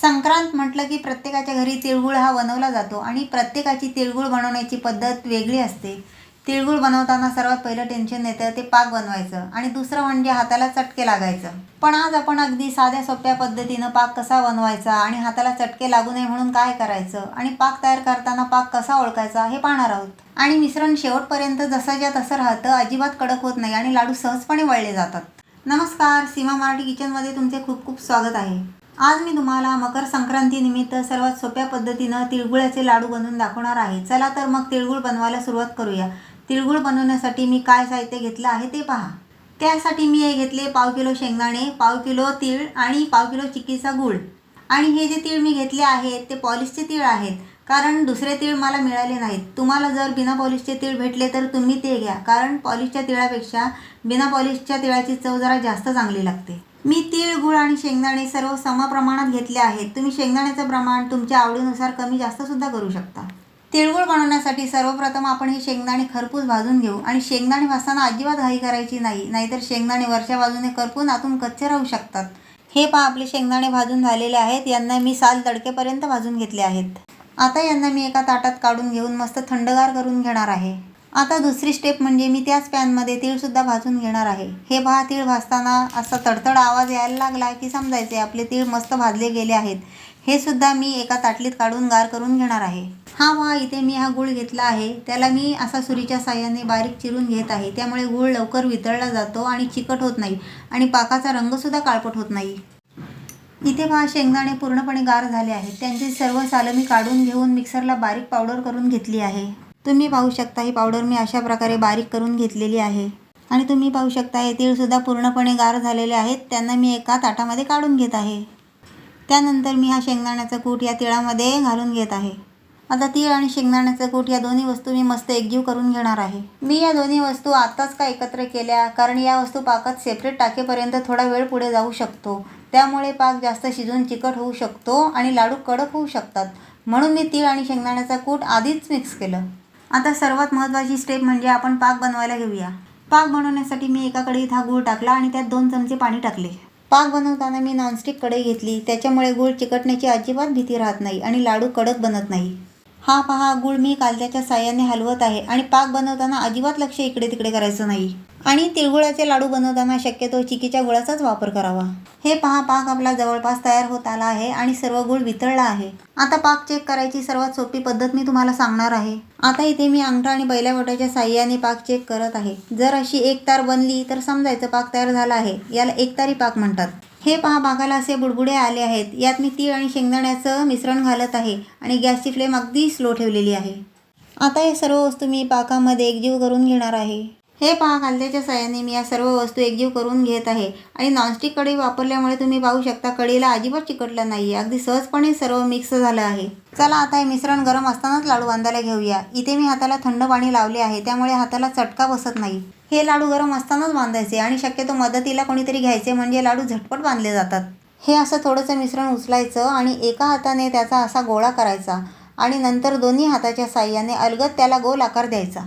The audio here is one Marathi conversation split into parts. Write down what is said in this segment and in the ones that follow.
संक्रांत म्हटलं की प्रत्येकाच्या घरी तिळगुळ हा बनवला जातो आणि प्रत्येकाची तिळगुळ बनवण्याची पद्धत वेगळी असते. तिळगुळ बनवताना सर्वात पहिलं टेन्शन येतं ते पाक बनवायचं आणि दुसरं म्हणजे हाताला चटके लागायचं. पण आज आपण अगदी साध्या सोप्या पद्धतीनं पाक कसा बनवायचा आणि हाताला चटके लागू नये म्हणून काय करायचं आणि पाक तयार करताना पाक कसा ओळखायचा हे पाहणार आहोत. आणि मिश्रण शेवटपर्यंत जसंच्या तसं राहतं अजिबात कडक होत नाही आणि लाडू सहजपणे वळले जातात. नमस्कार सीमा मराठी किचनमध्ये तुमचे खूप खूप स्वागत आहे. आज मी तुम्हाला मकर संक्रांतीनिमित्त सर्वात सोप्या पद्धतीनं तिळगुळाचे लाडू बनवून दाखवणार आहे. चला तर मग तिळगुळ बनवायला सुरुवात करूया. तिळगुळ बनवण्यासाठी मी काय साहित्य घेतलं आहे ते पहा. त्यासाठी मी हे घेतले पाव किलो शेंगदाणे पाव किलो तीळ आणि पाव किलो चिक्कीचा गूळ. आणि हे जे तीळ मी घेतले आहेत ते पॉलिशचे तीळ आहेत. कारण दुसरे तीळ मला मिळाले नाहीत. तुम्हाला जर बिना पॉलिशचे तीळ भेटले तर तुम्ही ते घ्या. कारण पॉलिशच्या तिळापेक्षा बिना पॉलिशच्या तिळाची चव जरा जास्त चांगली लागते. मी तीळ गुळ आणि शेंगदाणे सर्व समप्रमाणात घेतले आहेत. तुम्ही शेंगदाण्याचं प्रमाण तुमच्या आवडीनुसार कमी जास्त सुद्धा करू शकता. तिळगुळ बनवण्यासाठी सर्वप्रथम आपण हे शेंगदाणे खरपूस भाजून घेऊ आणि शेंगदाणे भाजताना अजिबात घाई करायची नाही नाहीतर शेंगदाणे वरच्या बाजूने करपून आतून कच्चे राहू शकतात. हे पहा आपले शेंगदाणे भाजून झालेले आहेत. यांना मी साल तडकेपर्यंत भाजून घेतले आहेत. आता यांना मी एका ताटात काढून घेऊन मस्त थंडगार करून घेणार आहे. आता दुसरी स्टेप म्हणजे मी त्याच पॅनमध्ये तीळसुद्धा भाजून घेणार आहे. हे पहा तीळ भाजताना असा तडतड आवाज यायला लागला की समजायचे आपले तीळ मस्त भाजले गेले आहेत. हे सुद्धा मी एका ताटलीत काढून गार करून घेणार आहे. हा वा इथे मी हा गूळ घेतला आहे. त्याला मी असा सुरीच्या साह्याने बारीक चिरून घेत आहे. त्यामुळे गूळ लवकर वितळला जातो आणि चिकट होत नाही आणि पाकाचा रंगसुद्धा काळपट होत नाही. इथे पहा शेंगदाणे पूर्णपणे गार झाले आहेत. त्यांची सर्व सालं मी काढून घेऊन मिक्सरला बारीक पावडर करून घेतली आहे. तुम्ही पाहू शकता ही पावडर मी अशा प्रकारे बारीक करून घेतलेली आहे. आणि तुम्ही पाहू शकता हे तीळसुद्धा पूर्णपणे गार झालेले आहेत. त्यांना मी एका ताटामध्ये काढून घेत आहे. त्यानंतर मी हा शेंगदाण्याचा कूट या तिळामध्ये घालून घेत आहे. आता तीळ आणि शेंगदाण्याचा कूट या दोन्ही वस्तू मी मस्त एकजीव करून घेणार आहे. मी या दोन्ही वस्तू आत्ताच का एकत्र केल्या? कारण या वस्तू पाकात सेपरेट टाकेपर्यंत थोडा वेळ पुढे जाऊ शकतो. त्यामुळे पाक जास्त शिजून चिकट होऊ शकतो आणि लाडू कडक होऊ शकतात. म्हणून मी तीळ आणि शेंगदाण्याचा कूट आधीच मिक्स केलं. आता सर्वात महत्त्वाची स्टेप म्हणजे आपण पाक बनवायला घेऊया. पाक बनवण्यासाठी मी एकाकडे कढईत हा गूळ टाकला आणि त्यात दोन चमचे पाणी टाकले. पाक बनवताना मी नॉनस्टिक कढई घेतली. त्याच्यामुळे गूळ चिकटण्याची अजिबात भीती राहत नाही आणि लाडू कडक बनत नाही. हा पहा गुळ मी कालद्याच्या साह्याने हलवत आहे आणि पाक बनवताना अजिबात लक्ष इकडे तिकडे करायचं नाही. आणि तिळगुळाचे लाडू बनवताना शक्यतो चिकीच्या गुळाचाच वापर करावा. हे पहा पाक आपला जवळपास तयार होत आला आहे आणि सर्व गुळ वितळला आहे. आता पाक चेक करायची सर्वात सोपी पद्धत मी तुम्हाला सांगणार आहे. आता इथे मी अंगठा आणि बैल्या बोटाच्या साह्याने पाक चेक करत आहे. जर अशी एक तार बनली तर समजायचं पाक तयार झाला आहे. याला एकतारी पाक म्हणतात. हे पहा पाकाला असे बुडबुडे आले आहेत. यात मी तीळ आणि शेंगदाण्याचं मिश्रण घालत आहे आणि गॅसची फ्लेम अगदी स्लो ठेवलेली आहे. आता हे सर्व वस्तू मी पाकामध्ये एकजीव करून घेणार आहे. हे पहा कांद्याच्या साह्याने मी या सर्व वस्तू एकजीव करून घेत आहे. आणि नॉनस्टिक कढई वापरल्यामुळे तुम्ही पाहू शकता कडीला अजिबात चिकटलं नाही अगदी सहजपणे सर्व मिक्स झालं आहे. चला आता हे मिश्रण गरम असतानाच लाडू बांधायला घेऊया. इथे मी हाताला थंड पाणी लावले आहे त्यामुळे हाताला चटका बसत नाही. हे लाडू गरम असतानाच बांधायचे आणि शक्यतो मदतीला कोणीतरी घ्यायचे म्हणजे लाडू झटपट बांधले जातात. हे असं थोडंसं मिश्रण उचलायचं आणि एका हाताने त्याचा असा गोळा करायचा आणि नंतर दोन्ही हाताच्या साह्याने अलगद त्याला गोल आकार द्यायचा.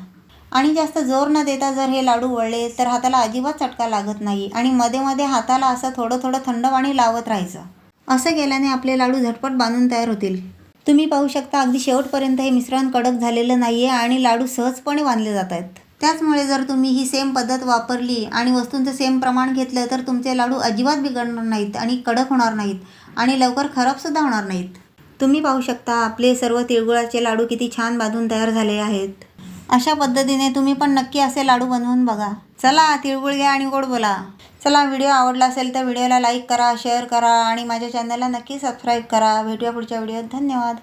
आणि जास्त जोर न देता जर हे लाडू वळले तर हाताला अजिबात चटका लागत नाही आणि मध्ये मध्ये हाताला असं थोडं थोडं थंड पाणी लावत राहायचं. असं केल्याने आपले लाडू झटपट बांधून तयार होतील. तुम्ही पाहू शकता अगदी शेवटपर्यंत हे मिश्रण कडक झालेलं नाही आहे आणि लाडू सहजपणे बांधले जात आहेत. त्याचमुळे जर तुम्ही ही सेम पद्धत वापरली आणि वस्तूंचं सेम प्रमाण घेतलं तर तुमचे लाडू अजिबात बिघडणार नाहीत आणि कडक होणार नाहीत आणि लवकर खराबसुद्धा होणार नाहीत. तुम्ही पाहू शकता आपले सर्व तिळगुळाचे लाडू किती छान बांधून तयार झाले आहेत. अशा पद्धतीने तुम्ही पण नक्की असे लाडू बनवून बघा. चला तिळगुळ घ्या आणि गोड बोला. चला व्हिडिओ आवडला असेल तर व्हिडिओला लाईक करा शेअर करा आणि माझ्या चॅनलला नक्की सबस्क्राईब करा. भेटूया पुढच्या व्हिडिओत. धन्यवाद.